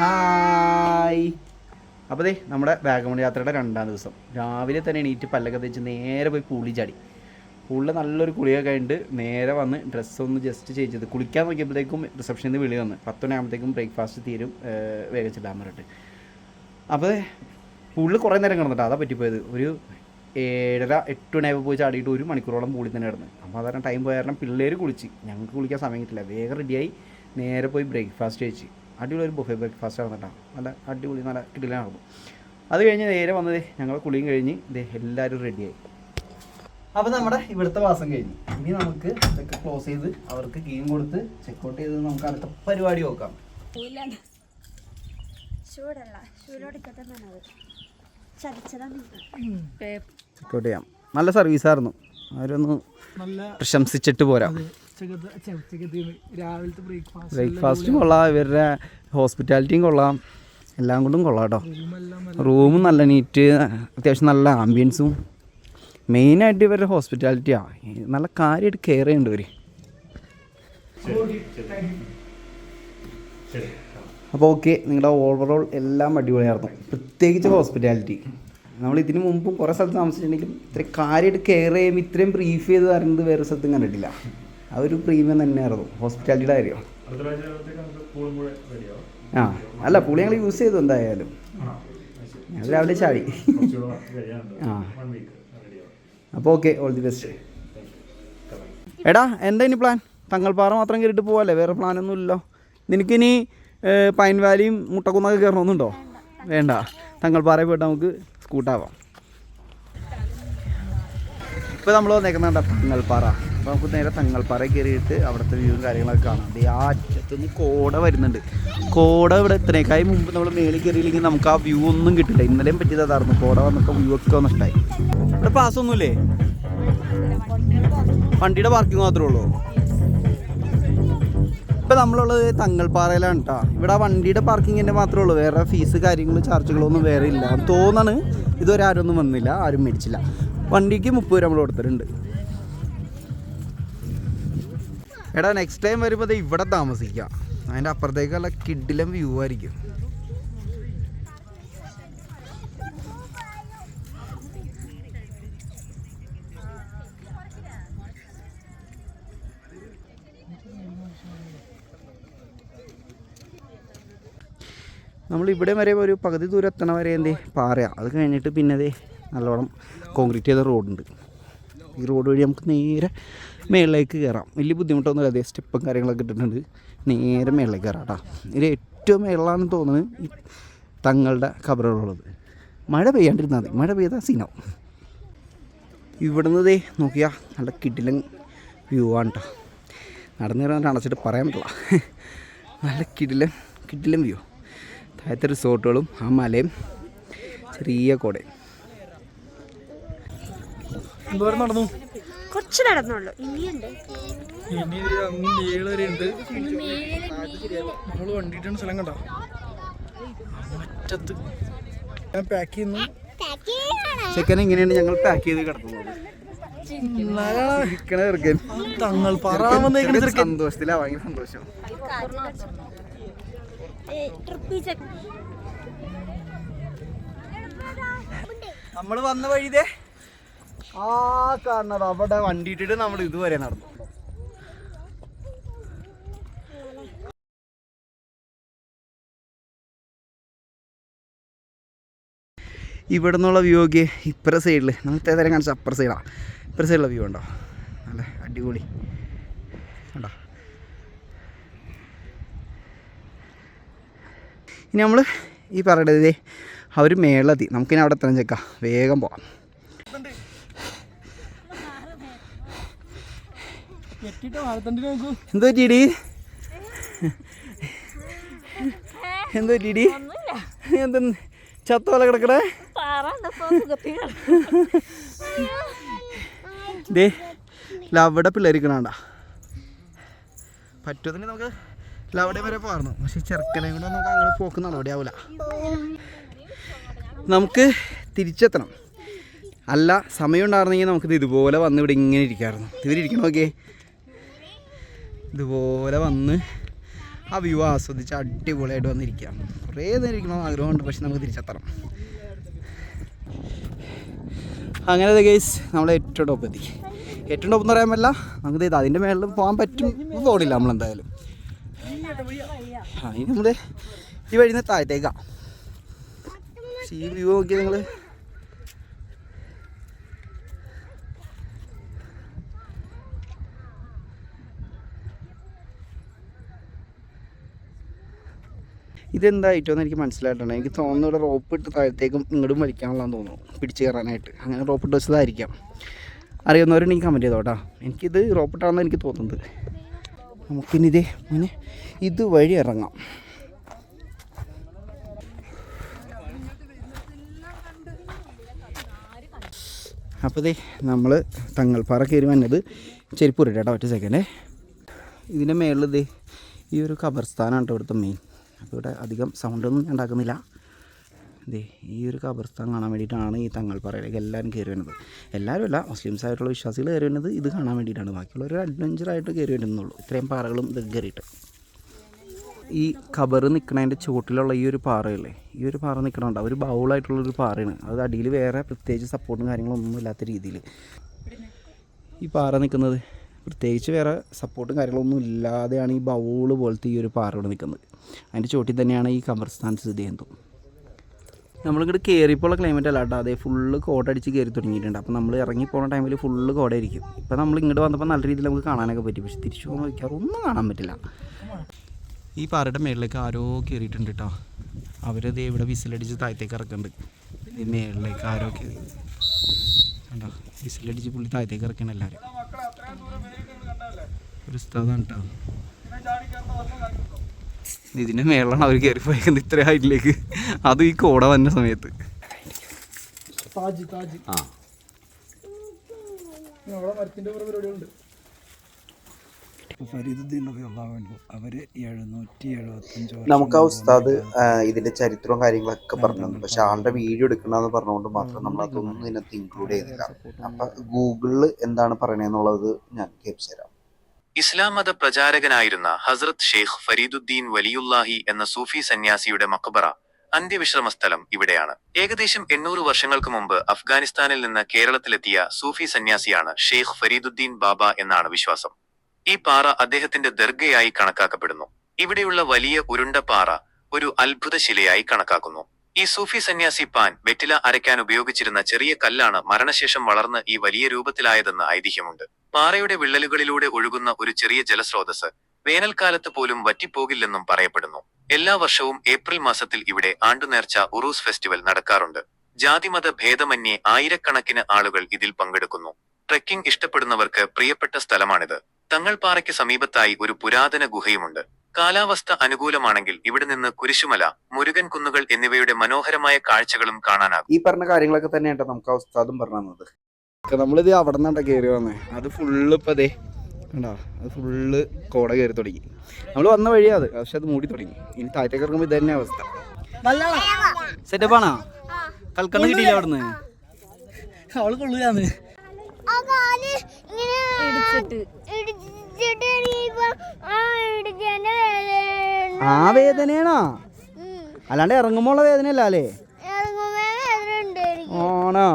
Hi. അപ്പോൾ ദേ നമ്മുടെ വാഗമൺ യാത്രയുടെ രണ്ടാം ദിവസം. രാവിലെ തന്നെ എണീറ്റ് പല്ലൊക്കെ തേച്ച് നേരെ പോയി പുളി ചാടി. പുള്ളിൽ നല്ലൊരു കുളിയൊക്കെ കഴിഞ്ഞിട്ട് നേരെ വന്ന് ഡ്രസ്സ് ഒന്ന് ജസ്റ്റ് ചേഞ്ച് ചെയ്ത് കുളിക്കാൻ നോക്കിയപ്പോഴത്തേക്കും റിസപ്ഷനിൽ നിന്ന് വിളി വന്ന്. പത്ത് മണിയാകുമ്പോഴത്തേക്കും ബ്രേക്ക്ഫാസ്റ്റ് തീരും വേഗച്ചിടാൻ പറഞ്ഞിട്ട്. അപ്പോൾ പുള്ളിൽ കുറേ നേരം കിടന്നിട്ട് അതാ പറ്റിപ്പോയത്. ഒരു ഏഴര എട്ട് മണിയായപ്പോൾ പോയി ചാടിയിട്ട് ഒരു മണിക്കൂറോളം പുളി തന്നെ കിടന്ന്. അപ്പോൾ അതാണ് ടൈം പോയ കാരണം പിള്ളേർ കുളിച്ച്. ഞങ്ങൾക്ക് കുളിക്കാൻ സമയം കിട്ടില്ല. വേഗം റെഡിയായി നേരെ പോയി ബ്രേക്ക്ഫാസ്റ്റ് കഴിച്ച്. അടിപൊളി ഒരു ബുഫേ ബ്രേക്ക്ഫാസ്റ്റ് നടന്നിട്ടാണ് നല്ല അടിപൊളി നല്ല കിടിലായിരുന്നു അത് കഴിഞ്ഞ് നേരെ വന്നത് ഞങ്ങൾ കുളിയും കഴിഞ്ഞ് ഇത് എല്ലാവരും റെഡിയായി അപ്പോൾ നമ്മുടെ ഇവിടുത്തെ വാസം കഴിഞ്ഞു. ഇനി നമുക്ക് ഇതൊക്കെ ക്ലോസ് ചെയ്ത് അവർക്ക് ഗെയിം കൊടുത്ത് ചെക്കൗട്ട് ചെയ്ത് നമുക്ക് അടുത്ത പരിപാടി നോക്കാം. ചെക്കൗട്ട് ചെയ്യാം. നല്ല സർവീസായിരുന്നു അവരൊന്ന് പ്രശംസിച്ചിട്ട് പോരാ. ബ്രേക്ക്ഫാസ്റ്റ് കൊള്ളാം ഇവരുടെ ഹോസ്പിറ്റാലിറ്റിയും കൊള്ളാം. എല്ലാം കൊണ്ടും കൊള്ളാം കേട്ടോ. റൂമും നല്ല നീറ്റ് അത്യാവശ്യം നല്ല ആംബിയൻസും മെയിനായിട്ട് ഇവരുടെ ഹോസ്പിറ്റാലിറ്റിയാണ് നല്ല കാര്യമായിട്ട് കെയർ ചെയ്യുന്നുണ്ട് ഇവർ അപ്പോൾ ഓക്കെ നിങ്ങളുടെ ഓവറോൾ എല്ലാം അടിപൊളിയായിരുന്നു. പ്രത്യേകിച്ച് ഹോസ്പിറ്റാലിറ്റി നമ്മൾ ഇതിന് മുമ്പും കുറേ സ്ഥലത്ത് താമസിച്ചിട്ടുണ്ടെങ്കിലും ഇത്രയും കാര്യമായിട്ട് കെയർ ചെയ്യുമ്പോൾ ഇത്രയും ബ്രീഫ് ചെയ്ത് തരുന്നത് വേറെ സ്ഥലത്തും കണ്ടിട്ടില്ല. ആ ഒരു പ്രീമിയം തന്നെയായിരുന്നു. ഹോസ്പിറ്റാലിറ്റിയുടെ കാര്യം. ആ അല്ല പുളി ഞങ്ങൾ യൂസ് ചെയ്തു എന്തായാലും. ഞങ്ങൾ രാവിലെ ചാടി. ആ. അപ്പോൾ ഓക്കെ ഓൾ ദി ബെസ്റ്റ് എടാ എന്താ ഇനി പ്ലാൻ തങ്ങൾപ്പാറ മാത്രം കയറിയിട്ട് പോവല്ലേ? വേറെ പ്ലാനൊന്നും ഇല്ലല്ലോ. നിനക്കിനി പൈൻ വാലിയും മുട്ടക്കുന്നൊക്കെ കയറണമെന്നുണ്ടോ വേണ്ട. തങ്ങൾപ്പാറയിൽ പോയിട്ട് നമുക്ക് സ്കൂട്ടാവാം ഇപ്പോൾ നമ്മൾ വന്നേക്കുന്നുണ്ട് തങ്ങൽപ്പാറ അപ്പോൾ നമുക്ക് നേരെ തങ്ങൽപ്പാറ കയറിയിട്ട് അവിടുത്തെ വ്യൂവും കാര്യങ്ങളൊക്കെ കാണാം. ആ അറ്റത്തുനിന്ന് കോട വരുന്നുണ്ട്. കോട ഇവിടെ ഇത്രയേക്കായി മുമ്പ് നമ്മൾ മേളിൽ കയറിയില്ലെങ്കിൽ നമുക്ക് ആ വ്യൂ ഒന്നും കിട്ടില്ല. ഇന്നലെയും പറ്റിയതായിരുന്നു കോട വന്നപ്പോൾ വ്യൂ ഒക്കെ നഷ്ടമായി ഇവിടെ പാസ് ഒന്നുമില്ലേ? വണ്ടിയുടെ പാർക്കിംഗ് മാത്രമേ ഉള്ളൂ? ഇപ്പം നമ്മളുള്ളത് തങ്ങൾപ്പാറയിലാണ് കേട്ടോ ഇവിടെ വണ്ടിയുടെ പാർക്കിങ്ങിന്റെ മാത്രമേ ഉള്ളൂ. വേറെ ഫീസ് കാര്യങ്ങളും ചാർജുകളൊന്നും വേറെ ഇല്ല. തോന്നാണ് ഇതുവരെ ആരും ഒന്നും വന്നില്ല ആരും മേടിച്ചില്ല. വണ്ടിക്ക് മുപ്പത് രൂപ നമ്മൾ കൊടുത്തിട്ടുണ്ട്. എടാ നെക്സ്റ്റ് ടൈം വരുമ്പോൾ ഇവിടെ താമസിക്കാം. അതിന്റെ അപ്പുറത്തേക്കുള്ള കിഡിലും വ്യൂ ആയിരിക്കും. നമ്മൾ ഇവിടെ വരെ ഒരു പകുതി ദൂരം എത്തണ വരെ എന്തേ? പാറയാ. അത് കഴിഞ്ഞിട്ട് പിന്നെ അതേ നല്ലോണം കോൺക്രീറ്റ് ചെയ്ത റോഡുണ്ട്. ഈ റോഡ് വഴി നമുക്ക് നേരെ മേളിലേക്ക് കയറാം വലിയ ബുദ്ധിമുട്ടൊന്നുമില്ല. അതേ സ്റ്റെപ്പും കാര്യങ്ങളൊക്കെ ഇട്ടിട്ടുണ്ട്. നേരെ മേളിലേക്ക് കയറാം കേട്ടോ ഇതിൽ ഏറ്റവും മേളിലാണ് തോന്നുന്നത് ഈ തങ്ങളുടെ കബറുകളുള്ളത്. മഴ പെയ്യാണ്ടിരുന്നാൽ മതി. മഴ പെയ്താൽ സീനാവും. ഇവിടുന്ന് ദേ നോക്കിയാൽ നല്ല കിടിലൻ വ്യൂ ആണ് കേട്ടോ നടന്നു കയറാൻ അടച്ചിട്ട് പറയാൻ പറ്റില്ല. നല്ല കിടിലൻ കിടിലൻ വ്യൂ താഴത്തെ റിസോർട്ടുകളും ആ മലയും ചെറിയ കോടയും നടന്നു? കുറച്ച് നടന്നുള്ളൂ. ഇനിയുണ്ട്. സ്ഥലം കണ്ടോ? മറ്റത്ത് ഞാൻ പാക്ക് ചെയ്യുന്നു. ചെക്കൻ ഇങ്ങനെയാണ് ഞങ്ങൾ പാക്ക് ചെയ്ത് കിടക്കുന്നത്. തങ്ങൾ പറയാൻ സന്തോഷത്തിലാ ഭയങ്കര സന്തോഷം. നമ്മൾ വന്ന വഴിതേ ആ കാണുന്നത് അവിടെ വണ്ടി ഇട്ടിട്ട് നമ്മൾ ഇതുവരെ നടന്നു. ഇവിടെ നിന്നുള്ള വ്യൂ ഒക്കെ ഇപ്പുറ സൈഡിൽ നമുക്ക് ഏതായാലും കാണിച്ച അപ്പുറ സൈഡാണ് ഇപ്പുറ സൈഡിലുള്ള വ്യൂ ഉണ്ടോ നല്ല അടിപൊളി. ഉണ്ടോ ഇനി നമ്മൾ ഈ പറയണത് അവർ മേളെത്തി നമുക്കിനി അവിടെ എത്തണം ചെക്കാം. വേഗം പോവാം എന്തോ ചിടി എന്തോ ചിടി എന്താ ചത്ത പോലെ കിടക്കണേ? ദേ ലവിടെ പിള്ളേരിക്കണണ്ട പറ്റുമെന്നുണ്ടെങ്കിൽ നമുക്ക് ലവിടെ വരെ പോകണം പക്ഷെ ചെറുക്കനെ കൊണ്ട് നമുക്ക് അങ്ങനെ പോക്ക് നടപടി ആവില്ല നമുക്ക് തിരിച്ചെത്തണം. അല്ല സമയം ഉണ്ടായിരുന്നെങ്കിൽ നമുക്കിത് ഇതുപോലെ വന്ന് ഇവിടെ ഇങ്ങനെ ഇരിക്കാമായിരുന്നു ഇവരിയ്ക്കണം ഓക്കെ ഇതുപോലെ വന്ന് ആ വ്യൂ ആസ്വദിച്ച് അടിപൊളിയായിട്ട് വന്നിരിക്കാം. കുറേ നേരം ഇരിക്കണമെന്ന് ആഗ്രഹമുണ്ട് പക്ഷെ നമുക്ക് തിരിച്ചെത്തണം. അങ്ങനെ ഗൈസ് നമ്മൾ ഏറ്റവും ടോപ്പ് എത്തി. ഏറ്റവും ടോപ്പ് എന്ന് പറയാൻ പറ്റില്ല നമുക്ക് ഇത് അതിന്റെ മേളിൽ പോകാൻ പറ്റും തോന്നില്ല നമ്മളെന്തായാലും. ആ ഇനി നമ്മൾ ഈ വഴി നിന്ന് താഴത്തേക്കാം. പക്ഷേ ഈ വ്യൂ നോക്കി നിങ്ങൾ ഇതെന്തായിട്ടോന്ന് എനിക്ക് മനസ്സിലായിട്ടുണ്ട്. എനിക്ക് തോന്നുന്നു ഇവിടെ റോപ്പ് ഇട്ട് താഴത്തേക്കും ഇങ്ങോട്ടും വലിക്കാനുള്ളതെന്ന് തോന്നുന്നു. പിടിച്ച് കയറാനായിട്ട്. അങ്ങനെ റോപ്പ് ഇട്ട് വെച്ചതായിരിക്കാം. അറിയുന്നവരുണ്ടെങ്കിൽ കമന്റ് ചെയ്തോട്ടാ. എനിക്കിത് റോപ്പ് ഇട്ടാണെന്ന് എനിക്ക് തോന്നുന്നത്. നമുക്കിനി ഇനി അങ്ങനെ ഇതുവഴി ഇറങ്ങാം. അപ്പോൾ ദേ നമ്മൾ തങ്ങൾപ്പാറ കയറി വന്നത് ചെരുപ്പ് ഇരട്ടെ കേട്ടോ ഒറ്റ സെക്കൻഡേ ഇതിന്റെ മേളിൽ ദേ ഈ ഒരു ഖബർസ്ഥാനാണ് കേട്ടോ ഇവിടുത്തെ മെയിൻ അപ്പോൾ ഇവിടെ അധികം സൗണ്ടൊന്നും ഉണ്ടാക്കുന്നില്ല. ദേ ഈ ഒരു കബർസ്ഥാൻ കാണാൻ വേണ്ടിയിട്ടാണ് ഈ തങ്ങൾ പറയലേക്ക് എല്ലാവരും കയറി വരുന്നത്. എല്ലാവരും അല്ല മുസ്ലിംസ് ആയിട്ടുള്ള വിശ്വാസികൾ കയറി വരുന്നത് ഇത് കാണാൻ വേണ്ടിയിട്ടാണ്. ബാക്കിയുള്ളവർ അഡ്വഞ്ചറായിട്ട് കയറി വരുന്നുള്ളൂ. ഇത്രയും പാറകളും ഇത് കയറിയിട്ട്. ഈ ഖബർ നിൽക്കണതിന്റെ ചുവട്ടിലുള്ള ഈ ഒരു പാറയല്ലേ? ഈ ഒരു പാറ നിൽക്കണുണ്ട് ഒരു ബൗളായിട്ടുള്ളൊരു പാറയാണ്. അത് അടിയിൽ വേറെ പ്രത്യേകിച്ച് സപ്പോർട്ടും കാര്യങ്ങളൊന്നും ഇല്ലാത്ത രീതിയിൽ. ഈ പാറ നിൽക്കുന്നത് പ്രത്യേകിച്ച് വേറെ സപ്പോർട്ടും കാര്യങ്ങളൊന്നും ഇല്ലാതെയാണ് ഈ ബൗൾ പോലത്തെ ഈ ഒരു പാറ ഇവിടെ നിൽക്കുന്നത്. അതിന്റെ ചുവട്ടിൽ തന്നെയാണ് ഈ കബർസ്ഥാൻ സ്ഥിതി ചെയ്യുന്നത്. നമ്മളിങ്ങോട്ട് കയറിയപ്പോൾ ക്ലൈമറ്റ് അല്ല കേട്ടോ. അതേ ഫുള്ള് കോടടിച്ച് കയറി തുടങ്ങിയിട്ടുണ്ട്. അപ്പോൾ നമ്മൾ ഇറങ്ങി പോകുന്ന ടൈമിൽ ഫുള്ള് കോടയായിരിക്കും ഇപ്പോൾ നമ്മൾ ഇങ്ങോട്ട് വന്നപ്പോൾ നല്ല രീതിയിൽ നമുക്ക് കാണാനൊക്കെ പറ്റി. പക്ഷേ തിരിച്ചു പോകുമ്പോൾ മിക്കവാറും ഒന്നും കാണാൻ പറ്റില്ല. ഈ പാറയുടെ മേളിലേക്ക് ആരോ കയറിയിട്ടുണ്ട് കേട്ടോ അവരത് ഇവിടെ വിസിലടിച്ച് താഴത്തേക്ക് ഇറക്കുന്നുണ്ട് ഈ മേളിലേക്ക് ആരോ കണ്ടോ? വിസിലടിച്ച് പുള്ളി താഴത്തേക്ക് ഇറക്കണം എല്ലാവരും ഒരു സ്ഥലമാണ് കേട്ടോ ഇതിന്റെ മേളാണ് അവർ കയറി പോയേക്കുന്നത് ഇത്ര ഹൈറ്റിലേക്ക്. അതും ഈ കോട വന്ന സമയത്ത്. ആ. നമുക്ക് ആ ഉസ്താദ് ഇതിന്റെ ചരിത്രവും കാര്യങ്ങളൊക്കെ പറഞ്ഞു പക്ഷെ ആളുടെ വീഡിയോ എടുക്കണമെന്ന് പറഞ്ഞുകൊണ്ട് മാത്രം നമ്മൾ അതൊന്നും ഇതിനകത്ത് ഇൻക്ലൂഡ് ചെയ്തില്ല. അപ്പൊ ഗൂഗിളിൽ എന്താണ് പറയണെന്നുള്ളത് ഞാൻ കേൾപ്പിച്ചു തരാം ഇസ്ലാം മത പ്രചാരകനായിരുന്ന ഹസ്രത് ഷെയ്ഖ് ഫരീദുദ്ദീൻ വലിയുല്ലാഹി എന്ന സൂഫി സന്യാസിയുടെ മക്ബറ അന്ത്യവിശ്രമ സ്ഥലം ഇവിടെയാണ്. ഏകദേശം എണ്ണൂറ് വർഷങ്ങൾക്ക് മുമ്പ് അഫ്ഗാനിസ്ഥാനിൽ നിന്ന് കേരളത്തിലെത്തിയ സൂഫി സന്യാസിയാണ് ഷെയ്ഖ് ഫരീദുദ്ദീൻ ബാബ എന്നാണ് വിശ്വാസം. ഈ പാറ അദ്ദേഹത്തിന്റെ ദർഗയായി കണക്കാക്കപ്പെടുന്നു. ഇവിടെയുള്ള വലിയ ഉരുണ്ട പാറ ഒരു അത്ഭുത ശിലയായി കണക്കാക്കുന്നു. ഈ സൂഫി സന്യാസി പാൻ വെറ്റില അരയ്ക്കാൻ ഉപയോഗിച്ചിരുന്ന ചെറിയ കല്ലാണ് മരണശേഷം വളർന്ന് ഈ വലിയ രൂപത്തിലായതെന്ന് ഐതിഹ്യമുണ്ട്. പാറയുടെ വിള്ളലുകളിലൂടെ ഒഴുകുന്ന ഒരു ചെറിയ ജലസ്രോതസ് വേനൽക്കാലത്ത് പോലും വറ്റിപ്പോകില്ലെന്നും പറയപ്പെടുന്നു. എല്ലാ വർഷവും ഏപ്രിൽ മാസത്തിൽ ഇവിടെ ആണ്ടുനേർച്ച ഉറൂസ് ഫെസ്റ്റിവൽ നടക്കാറുണ്ട്. ജാതിമത ഭേദമന്യേ ആയിരക്കണക്കിന് ആളുകൾ ഇതിൽ പങ്കെടുക്കുന്നു. ട്രെക്കിംഗ് ഇഷ്ടപ്പെടുന്നവർക്ക് പ്രിയപ്പെട്ട സ്ഥലമാണിത്. തങ്ങൾപ്പാറയ്ക്ക് സമീപത്തായി ഒരു പുരാതന ഗുഹയുമുണ്ട്. കാലാവസ്ഥ അനുകൂലമാണെങ്കിൽ ഇവിടെ നിന്ന് കുരിശുമല മുരുകൻ കുന്നുകൾ എന്നിവയുടെ മനോഹരമായ കാഴ്ചകളും കാണാനാകും. ഈ പറഞ്ഞ കാര്യങ്ങളൊക്കെ തന്നെയാണ് നമുക്ക് ആ ഉസ്താദും പറഞ്ഞു തന്നത്. നമ്മളിത് അവിടെ നിന്നാണ് കയറി വന്നേ. അത് ഫുള്ള് ഇപ്പം അതെ കണ്ടോ? അത് ഫുള്ള് കോട കയറി തുടങ്ങി. നമ്മൾ വന്ന വഴിയാ അത്. പക്ഷെ അത് മൂടി തുടങ്ങി. ഇനി താഴത്തേക്ക് ഇറങ്ങുമ്പോൾ ഇത് തന്നെ അവസ്ഥ സെറ്റപ്പാണോ കൽക്കണ്ണ കിട്ടിയില്ല അവിടുന്ന്? അവൾ കൊള്ളുകയാന്ന് ആ വേദനയാണോ. അല്ലാണ്ട് ഇറങ്ങുമ്പോൾ അല്ലേ? വേദന എനിക്ക്. ആണോ?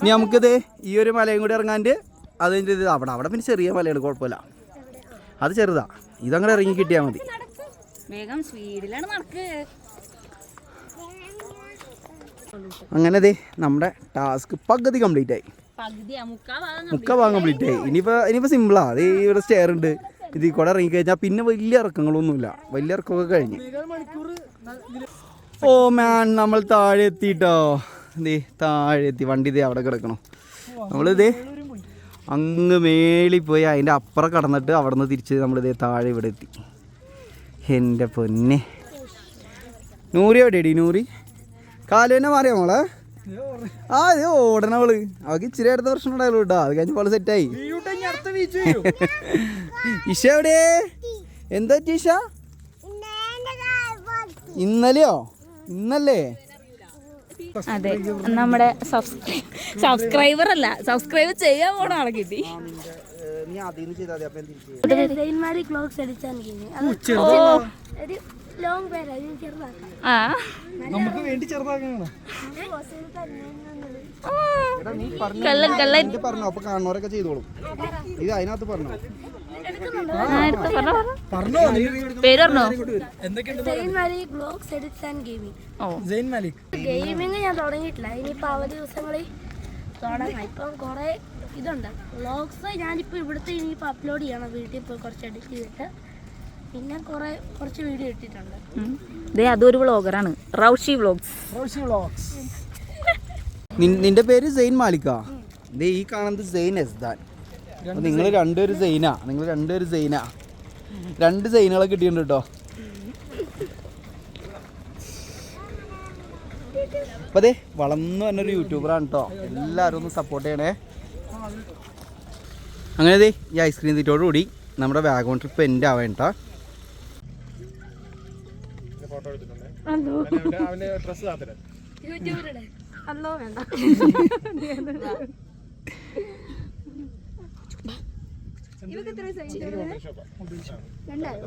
ഇനി നമുക്കിത് ഈ ഒരു മലയും കൂടി ഇറങ്ങാണ്ട് അതിന്റെ ഇത് അവിടെ അവിടെ പിന്നെ ചെറിയ മലയാണ് കുഴപ്പമില്ല. അത് ചെറുതാ. ഇതങ്ങനെ ഇറങ്ങി കിട്ടിയാൽ മതി. വേഗം സ്പീഡിലാണ് നടക്ക്. അങ്ങനെ ദേ നമ്മുടെ ടാസ്ക് പകുതി കംപ്ലീറ്റ് ആയി. മുക്കാ ഭാഗം കംപ്ലീറ്റ് ആയി. ഇനിയിപ്പോൾ ഇനിയിപ്പോൾ സിമ്പിളാ അത് ഇവിടെ സ്റ്റെയർ ഉണ്ട്. ഇതിൽ കൂടെ ഇറങ്ങി കഴിഞ്ഞാൽ പിന്നെ വലിയ ഇറക്കങ്ങളൊന്നുമില്ല. വലിയ ഇറക്കമൊക്കെ കഴിഞ്ഞ്. ഓ മാൻ നമ്മൾ താഴെ എത്തിട്ടോ. ദേ താഴെ എത്തി വണ്ടി ദേ അവിടെ കിടക്കണം. നമ്മളിതേ അങ്ങ് മേളിൽ പോയി അതിന്റെ അപ്പുറം കടന്നിട്ട് അവിടെ നിന്ന് തിരിച്ച് നമ്മളിതേ താഴെ ഇവിടെ എത്തി. എന്റെ പൊന്നെ. നൂറി എവിടെയടി നൂറി? കാലു തന്നെ മാറിയോ മോളെ? ആ ഇത് ഓടണവൾ. അവൾക്ക് ഇച്ചിരി അടുത്ത പ്രശ്നം ഉണ്ടായാലും കേട്ടോ. അത് കഴിഞ്ഞ് പോലെ സെറ്റായി ഇഷ എവിടെ? എന്താ ഇഷ ഇന്നലെയോ? ഇന്നല്ലേ? അതെ. നമ്മുടെ സബ്സ്ക്രൈബർ അല്ല. സബ്സ്ക്രൈബ് ചെയ്യാൻ പോണ ആളെ കിട്ടി കള്ളൻ കള്ളൻ. പറഞ്ഞോ അപ്പൊ കാണുന്നവരൊക്കെ ചെയ്തോളും. ഇത് അതിനകത്ത് പറഞ്ഞോ. പേര് പറഞ്ഞോ? ഗെയിമിംഗ്. ഞാൻ തുടങ്ങിയിട്ടില്ല. ഇനിയിപ്പോ അവധി ദിവസങ്ങളിൽ തുടങ്ങാം. ഇപ്പം കുറേ ഇതുണ്ട്. വ്ളോഗ്സ് ഞാനിപ്പോൾ ഇവിടുത്തെ ഇനിയിപ്പോൾ അപ്ലോഡ് ചെയ്യണം. വീട്ടിൽ പോയി കുറച്ച് എഡിറ്റ് ചെയ്തിട്ട് പിന്നെ കുറേ കുറച്ച് വീഡിയോ ഇട്ടിട്ടുണ്ട്. ദേ അതൊരു വ്ളോഗറാണ്. റൗഷി വ്ളോഗ്സ്. റൗഷി വ്ളോഗ്സ്. നിന്റെ പേര് സെയിൻ മാലിക്കാ? ദേ ഈ കാണുന്നത് സെയിൻ എസ്ദാൻ. നിങ്ങൾ രണ്ടുപേരും സെയിന നിങ്ങൾ രണ്ടുപേരും സെയിന രണ്ട് സെയിനുകളെ കിട്ടിയിട്ടുണ്ട് കേട്ടോ. അപ്പൊ അതെ വളർന്നു തന്നൊരു യൂട്യൂബറാണ് കേട്ടോ എല്ലാവരും ഒന്ന് സപ്പോർട്ട് ചെയ്യണേ. അങ്ങനെ ദേ ഈ ഐസ്ക്രീം തീറ്റോട് കൂടി നമ്മുടെ വാഗോൺ ട്രിപ്പ് എന്റെ ആവേണ്ട കേട്ടോ യൂട്യൂബറുടെ. അല്ലോ വേണ്ട. രണ്ടായോ?